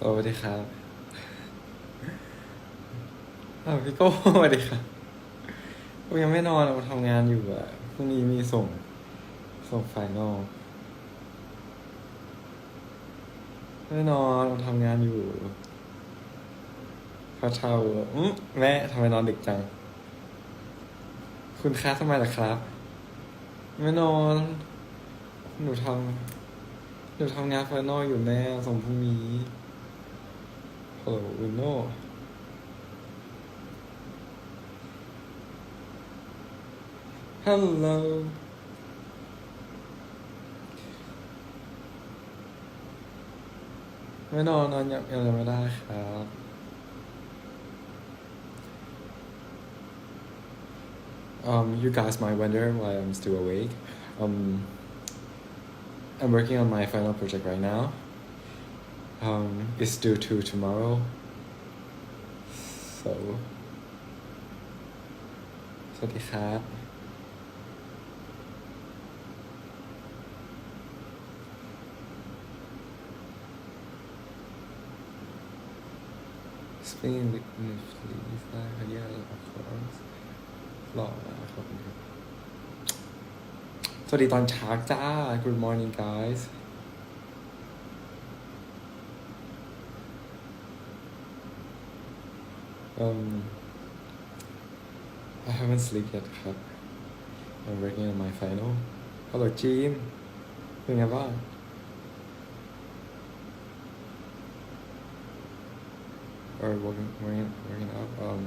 สวัสดีครับอ้าวพี่โก้สวัสดีครับกูยังไม่นอนเราทำงานอยู่อะพรุ่งนี้มีส่ง ส่งไฟนอลไม่นอนเราทำงานอยู่พระเช่าอืมแม่ทำไมนอนดึกจัง คุณคะทำไมล่ะครับ ไม่นอน หนูทำหนูทำงานไฟนอลอยู่แม่ส่งพรุ่งนี้ ฮัลโหลอุนโนฮัลโหลไม่นอนนอนยังยังไม่ได้ครับ Um, you guys might wonder why I'm still awake. Um, I'm working on my final project right now. Um, it's due to tomorrow. So สวัสดีครับ Spinning with please ได้ขยัน of course หล่อมากขอบคุณครับ สวัสดีตอนเช้าจ้า Good morning guys Um, I haven't slept yet ครับ I'm working on my final Hello จีมเป็นไงบ้าง or working, working, working out um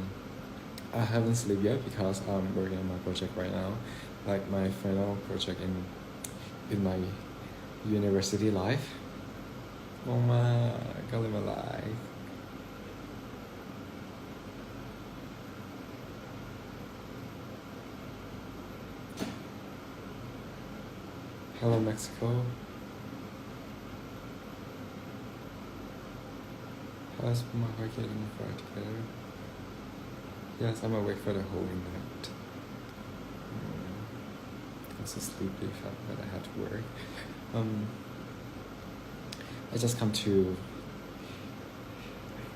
I haven't slept yet because I'm working on my project right now like my final project in in my university life งงมากก็เลยมาไลฟ์ Hello, Mexico. How's my heart getting far together? Yes, I'm awake for the whole night. Mm. I'm so sleepy, felt that I had to work. Um, I just come to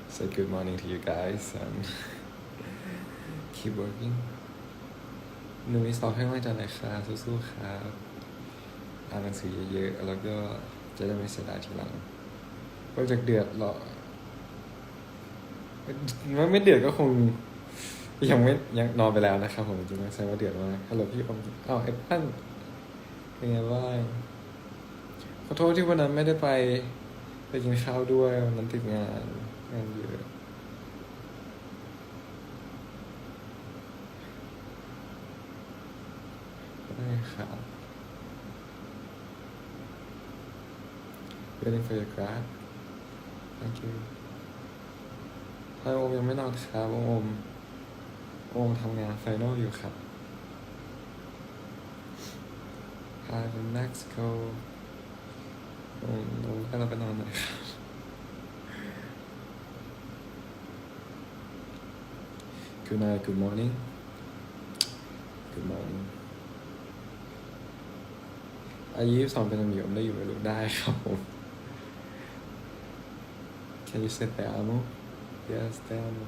say good morning to you guys and keep working. หนูมีสอบให้ว่างจากไหนคะสู้ๆครับ อ่านหนังสือเยอะๆ แล้วก็จะได้ไม่เสียดายทีหลังโปรเจกต์เดือดหรอไมันไม่เดือดก็คง ยังไม่ยังนอนไปแล้วนะครับผมจริงๆแสดงว่าเดือดมากฮัลโหลพี่อมอ้าวแอปเปิ้ลเป็นไงบ้างขอโทษที่วันนั้นไม่ได้ไปไปกินข้าวด้วยวันนั้นติดงานงานเยอะได้ครับ waiting for your grad thank you ถ้าโอมยังไม่นอนครับโอมโอมทำงานไฟนอลอยู่ครับ Hi from Mexico โอมโอมก็เราไปนอนหน่อยครับ Good night good morning Good morning อายุสองเป็นอมีผมได้อยู่ไม่รู้ได้ครับผม Can you say te amo? Yes, te amo.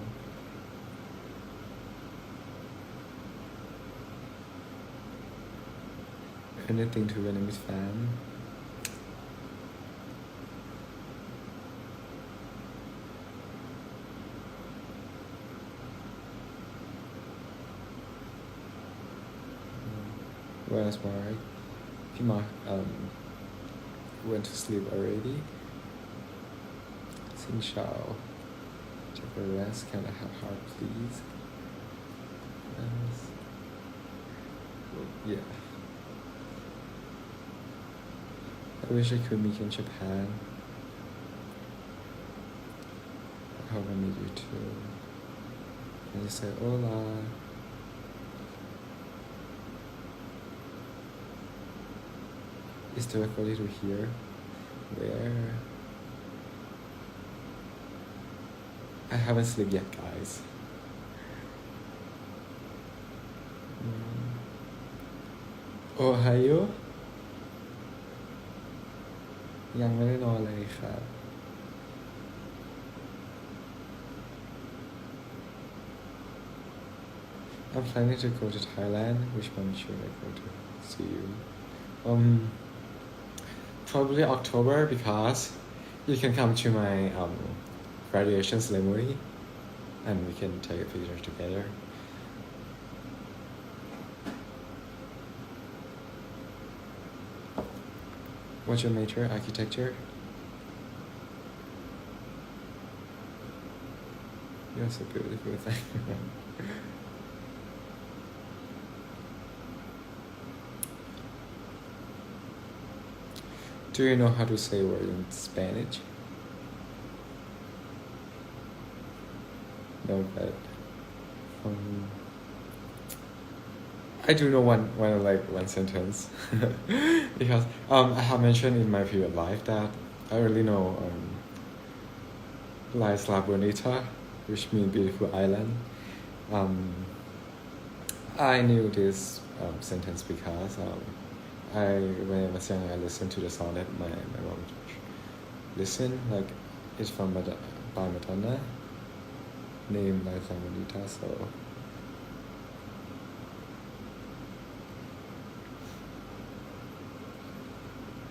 Anything to Vietnamese fan? Mm. Where's Mark? P Mark um went to sleep already. Xin chào. Take a rest. Can I have heart, please? Yeah. I wish I could meet in Japan. I hope I meet you too. And you say hola? Is recording to hear? Where? I haven't slept yet, guys. Mm. Ohio ยังไม่ได้นอนเลยครับ I'm planning to go to Thailand. Which one should I go to? See you. Um, probably October because you can come to my um, graduation ceremony and we can take a picture together. What's your major? Architecture? You're so beautiful, thank you. Do you know how to say word in Spanish? No, but um, I do know one one like one sentence because um, I have mentioned in my previous life that I really know um, La Isla Bonita, which means beautiful island. Um, I knew this um, sentence because um, I when I was young I listened to the song that my, my mom listened like it's from Mad- by Madonna La Isla Bonita so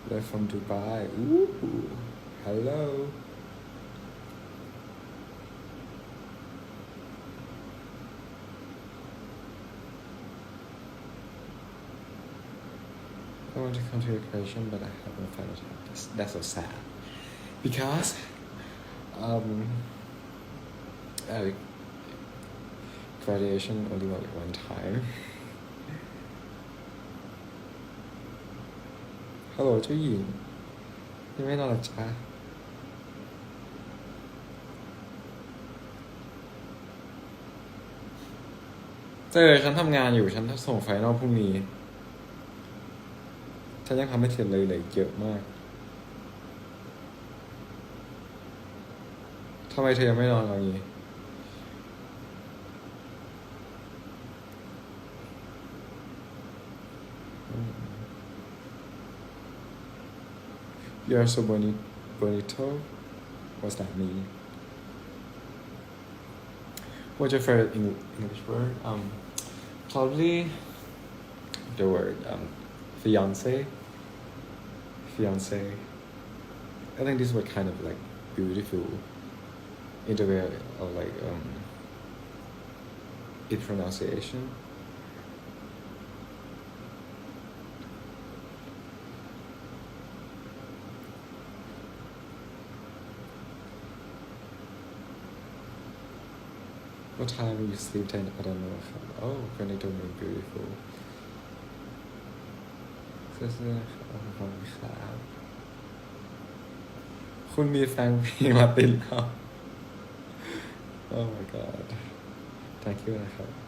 they're from Dubai Ooh, hello I want to come to your creation, but I haven't found yet. That's, that's so sad. Because, um, I graduation only went one time. Hello เจ้าหญิงยังไม่นอนหรอจ๊ะเจอฉันทำงานอยู่ฉันส่งไฟนอลพรุ่งนี้ ฉันยังทำไม่เสร็จเลยเลยเยอะมากทำไมเธอยังไม่นอนเอางี้ You're so boni- bonito. What's that mean? What's your favorite Eng- English word? Um, probably the word um, fiance. Fiance. I think this word kind of like beautiful in the way of like um, its pronunciation. What time will you sleep then? I don't know. If oh, Granny told me beautiful. เสื้อเสื้อขอบคุณครับคุณมีแฟนเพลงมาติดแล้ว Oh my god thank you นะครับ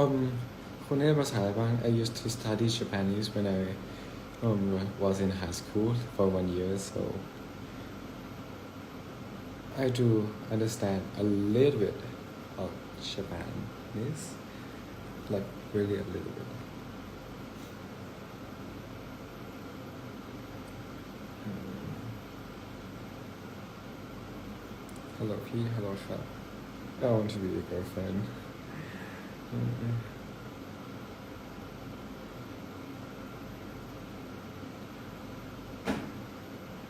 Um, คุณได้ภาษาอะไรบ้าง I used to study Japanese when I um, was in high school for one year, so I do understand a little bit of Japanese, like really a little bit. Hmm. Hello, P. Hello, Shah. I want to be your girlfriend. Mm-mm.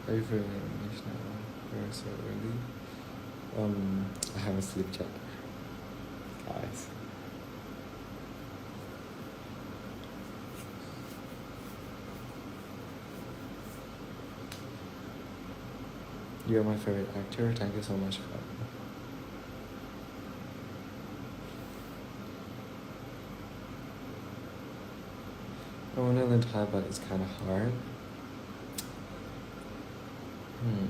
Are you feeling English now? So early. Um, I haven't slept yet, guys. You're my favorite actor. Thank you so much. I want to learn Thai, but it's kind of hard. Hmm.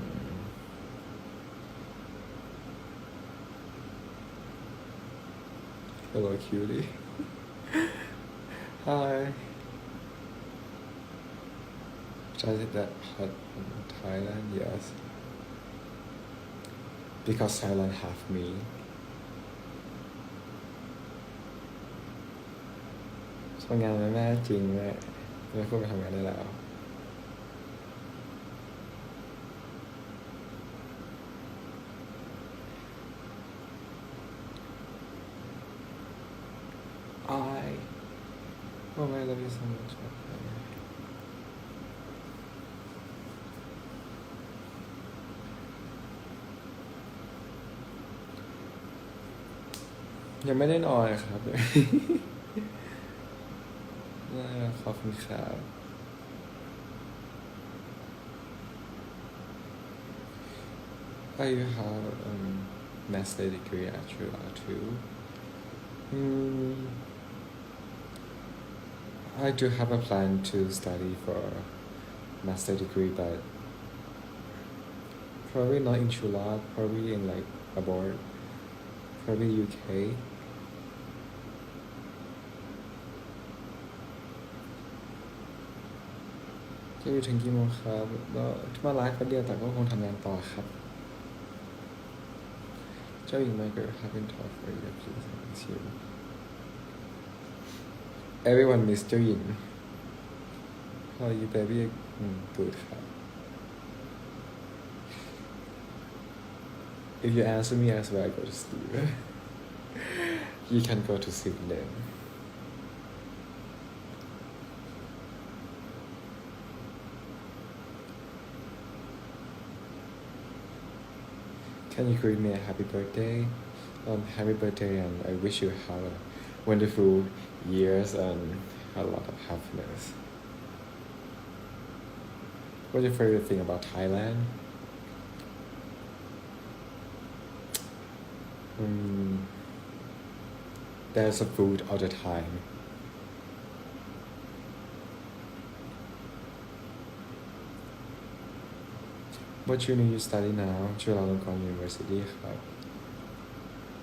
Hello, cutie. Hi. Should I say that hot in Thailand? Yes. Because Thailand have me. ทำงานแม่แม่จริงแม่แม่ควรไปทำงานได้แล้ว I oh I love you so much ยังไม่ได้นอนเลยครับ น่าขอบคุณครับ I have um, master degree at Chula too. Mm, I do have a plan to study for master degree, but probably not in Chula, probably in like abroad, probably UK. จะอยู่ถึงกี่โมงครับก็มาไลฟ์คนเดียวแต่ก็คงทำงานต่อครับ เจ้าหญิงไมเคิล haven't talked for you please I miss you everyone miss เจ้าหญิง how you baby อืม good ครับ if you answer me as well I go to sleep you can go to sleep then Can you greet me a happy birthday? Um, happy birthday, and I wish you have a wonderful years and a lot of happiness. What's your favorite thing about Thailand? Mm, there's a food all the time. What uni you study now จุฬาลงกรณ์ University ครับ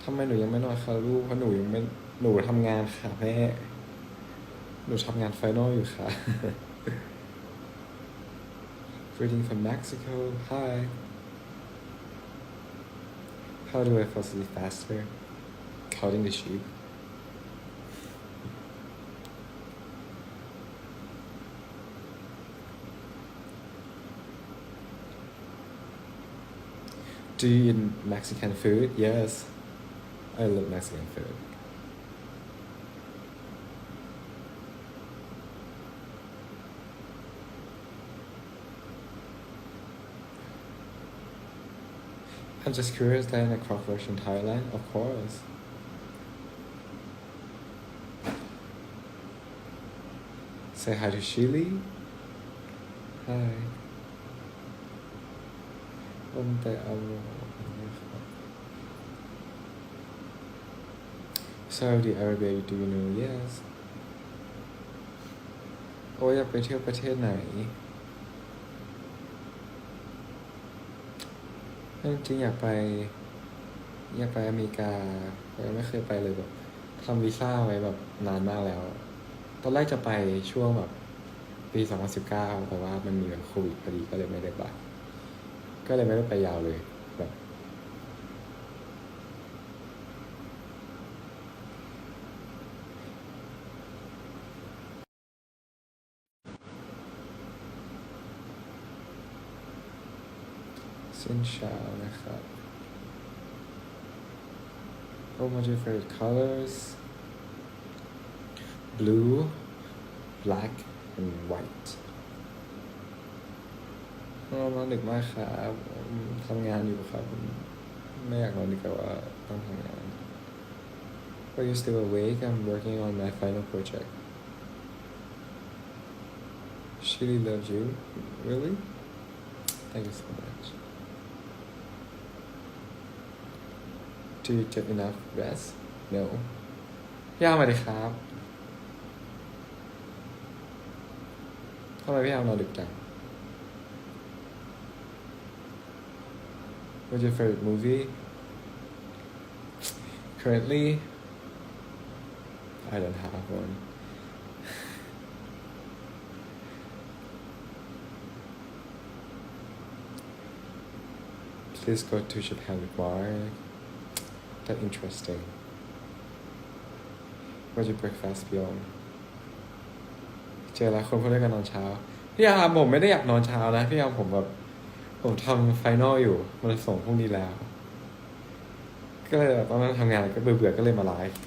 ทำไมหนูยังไม่นอนคะลูกเพราะหนูยังไม่หนูทำงานค่ะแม่ หนูทำงานไฟนอลอยู่ค่ะ Greeting from Mexico Hi How do I fall asleep faster? Counting the sheep Do you eat Mexican food? Yes. I love Mexican food. I'm just curious then a cockroach in Thailand, of course. Say hi to Chile. Hi. ผมไปเอานะครับ Saudi Arabia do you know yes โอ้ยอยากไปเที่ยวประเทศไหนจริงอยากไป อยากไปอเมริกายังไม่เคยไปเลยแบบทำวีซ่าไว้แบบนานมากแล้ว ตอนแรกจะไปช่วงแบบปี 2019 แต่ว่ามันมีแบบโควิดพอดีก็เลยไม่ได้ไป ก็เลยไม่ได้ไปยาวเลยแบบเส้นช้านะครับ What was your favorite colors blue black and white นอนอนดึกมากครับทำงานอยู่ครับ ไม่อยากนอนดีกว่ว่าต้องทำงาน But you still awake? I'm working on my final project. She loves you. Really? Thank you so much. Do you get enough rest? No. พี่อามสวัสดีครับทำไมพี่อามนอนดึกจัง What's your favorite movie? Currently, I don't have one. Please go to Japan with Mark. That interesting. What's your breakfast beyond? เจอแล้วคนพูดด้วยกันนอนเช้า พี่อาร์มผมไม่ได้อยากนอนเช้านะ พี่อาร์มผมแบบ ผมทำไฟนอลอยู่ มันส่งพรุ่งนี้แล้ว ก็เลยตอนนั้นทำงานก็เบื่อๆก็เลยมาไลฟ์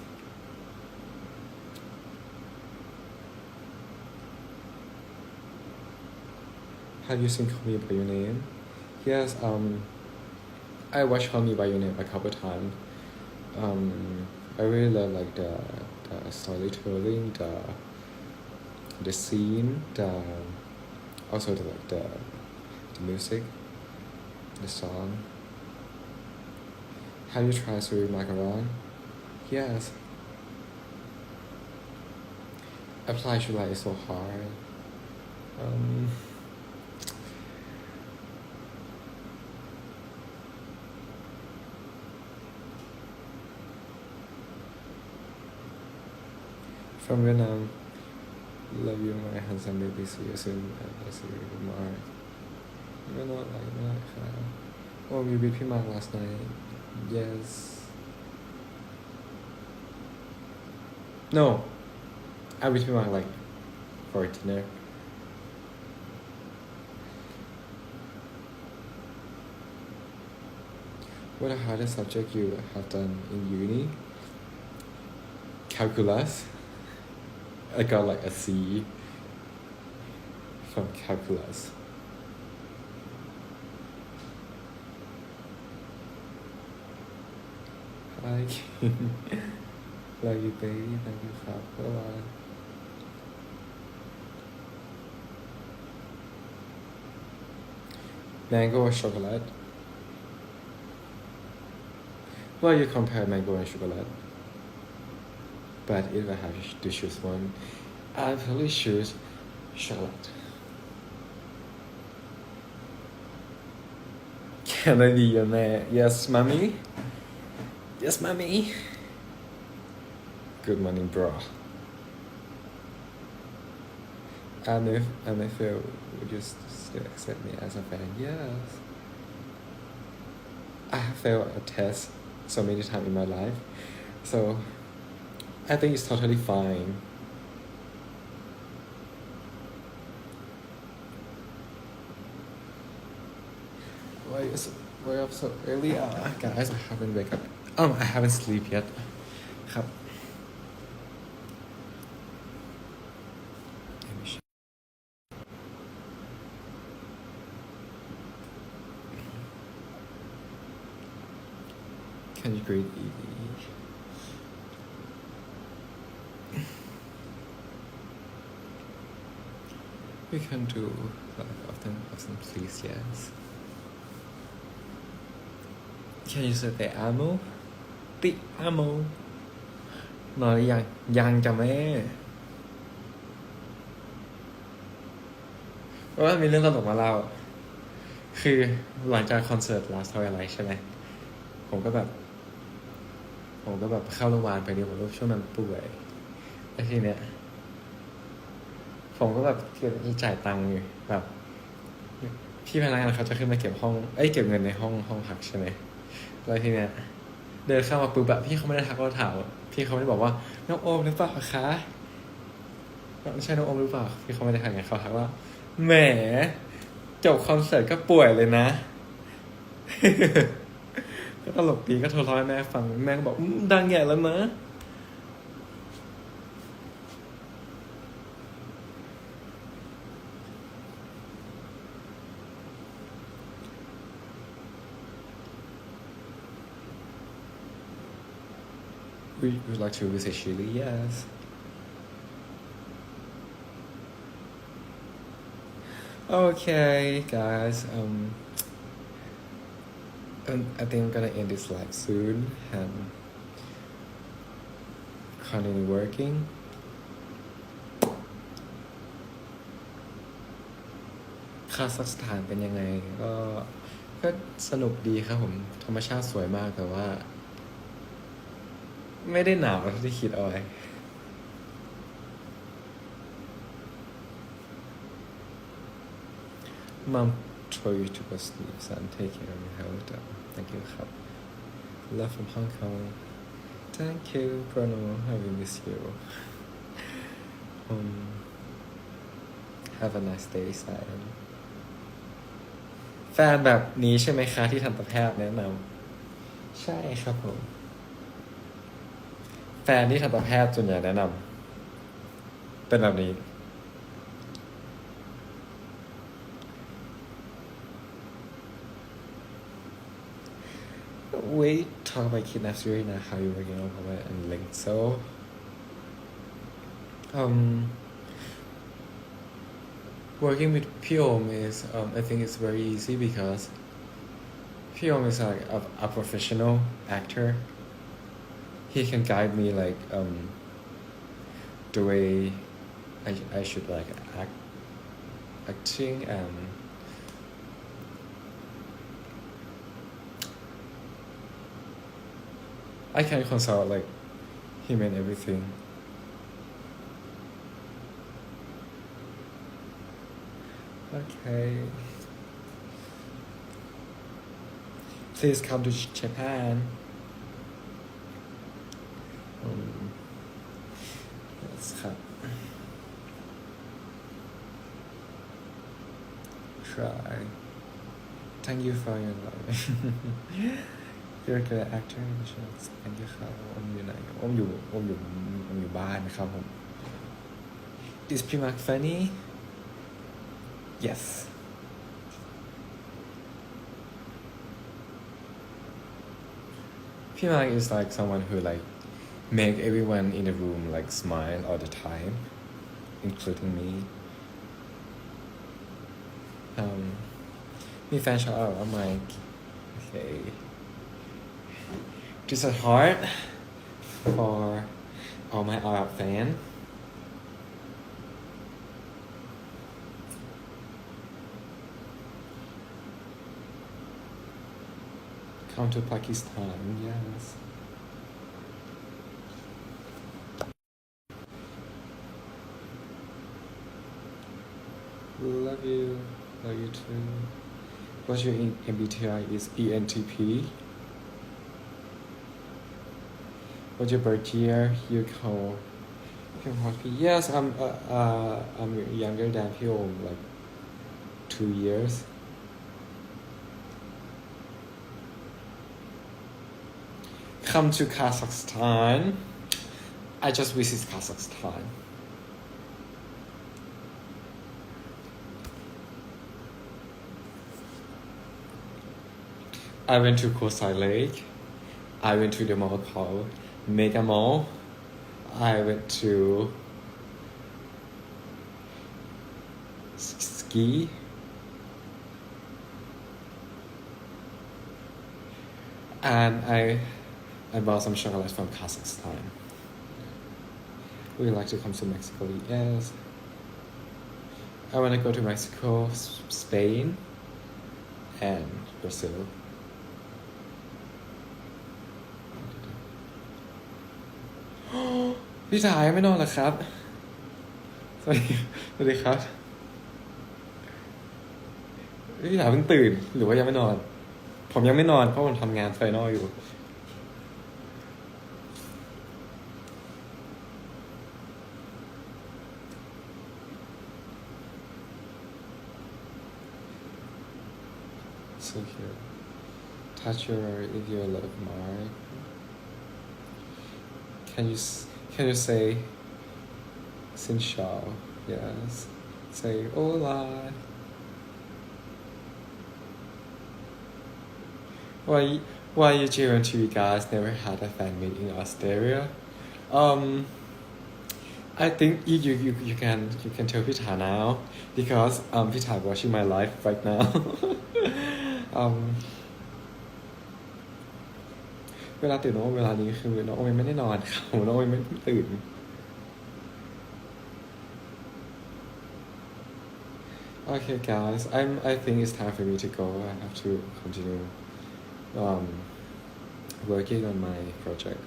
Have you seen Call Me by Your Name? Yes, um, I watched Call Me by Your Name a couple times. Um, I really love like the the storytelling, the the scene, the also the like the the music, the song. Have you tried Suri Macaron? Yes. Apply July is so hard. Um, from Vietnam. Love you, my handsome baby. See you soon. I see you tomorrow. ไม่นอนหลับมากครับโอ้มีวิทพี่มาร์ last night yes no I with พี่มาร์ like for dinner what the hardest subject you have done in uni calculus I got like a C from calculus Like. Love you, baby. Love you, have a lot Mango or chocolate? Well, you compare mango and chocolate. But if I have to choose one, I probably choose chocolate. Can I be your man? Yes, mommy? Yes, mommy. Good morning, bro. And if and if you would you still accept me as a fan? Yes. I have failed a test so many times in my life, so I think it's totally fine. Why is why up so early? Uh, guys, I haven't wake up. Um, I haven't sleep yet. ครับ Let me check. Can you grade Evie? We can do like often, often, please, yes. Can you say the ammo? The ammo นอนหรือยังยังจะแม่เพราะว่ามีเรื่องตลกมาเล่า คือหลังจากคอนเสิร์ต Last Twilight ใช่ไหม ผมก็แบบ ผมก็แบบเข้าโรงพยาบาลไปเดียวผมรู้ช่วงนั้นป่วยแล้วทีเนี้ย ผมก็แบบเก็บจ่ายตังค์อยู่แบบ พี่พนักงานเขาจะขึ้นมาเก็บห้อง เอ้ยเก็บเงินในห้องห้องพักใช่ไหมแล้วทีเนี้ย เดินเข้ามาปุ๊บแบบพี่เขาไม่ได้ทักว่าถามพี่เขาไม่ได้บอกว่าน้องโอมหรือเปล่าคะไม่ใช่น้องโอมหรือเปล่าพี่เขาไม่ได้ทักไงเขาทักว่าแหมจบคอนเสิร์ตก็ป่วยเลยนะก็ตลกดีก็โทรร้อยแม่ฟังแม่ก็บอกอืมดังใหญ่แล้วมั้ง would you like to visit Chile, yes. Okay, guys. Um, um, I think I'm gonna end this live soon and continue working. คาซัคสถานเป็นยังไงก็ก็สนุกดีครับผม ธรรมชาติสวยมากแต่ว่า ไม่ได้หนาวที่คิดเอาไว้ Mom told you to go sleep son take care of your health thank you ครับ Love from Hong Kong thank you Bruno I will miss you um have a nice day Simon แฟนแบบนี้ใช่ไหมคะที่ทันตแพทย์แนะนำใช่ครับผม นที่ทันตแพทย์ส่วนใหญ่แนะนำเป็นแบบนี้ we talk about kidnap theory now how you're working on it and linked so um working with Piom is um, I think it's very easy because Piom is like a, a professional actor he can guide me like um the way I, I should like act acting and I can consult like him and everything. Okay. Please come to Japan. Um, let's have try. Thank you for your love. You're a good actor in the shows. Thank you ครับอมอยู่ไหนอมอยู่อมอยู่อมอยู่บ้านนะครับผม Is Primark funny? Yes. Primark is like someone who like make everyone in the room like smile all the time, including me. Um, มีแฟนชาวอาหรับไหม Okay. Just a heart for all my Arab fan. Come to Pakistan, yes. Love you, you too. What's your MBTI? Is ENTP. What's your birth year? You call. Yes, I'm. Uh, uh, I'm younger than you, like two years. Come to Kazakhstan. I just visit Kazakhstan. I went to Kosai Lake. I went to the mall called Mega Mall. I went to ski. And I I bought some chocolate from Kazakhstan. We like to come to Mexico? Yes. I want to go to Mexico, Spain, and Brazil. พี่ชายไม่นอนหรอครับ สวัสดีสวัสดีครับ พี่ชายเพิ่งตื่น หรือว่ายังไม่นอน ผมยังไม่นอนเพราะผมทำงานไฟนอลอยู่ So here, touch your if you love Mark. Can you s- can you say Xin? Yes. Say hola. Why why you Jiren two guys never had a fan meet in Australia? Um I think you, you, you, you can you can tell Pita now because um Pita watching my life right now. um เวลาตื่นน้องเวลานี้คือน้องโอมไม่ได้นอนครับน้องโอมไม่ตื่น Okay, guys, I'm. I think it's time for me to go. I have to continue um, working on my project.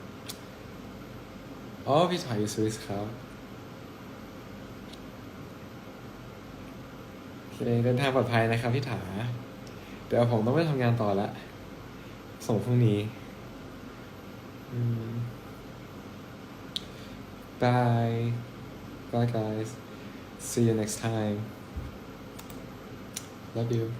อ๋อพี่ถ่ายอยู่สวิสครับเคเดินทางปลอดภัยนะครับพี่ถา เดี๋ยวผมต้องไปทำงานต่อละ ส่งพรุ่งนี้ Mm. Bye. Bye, guys. See you next time. Love you.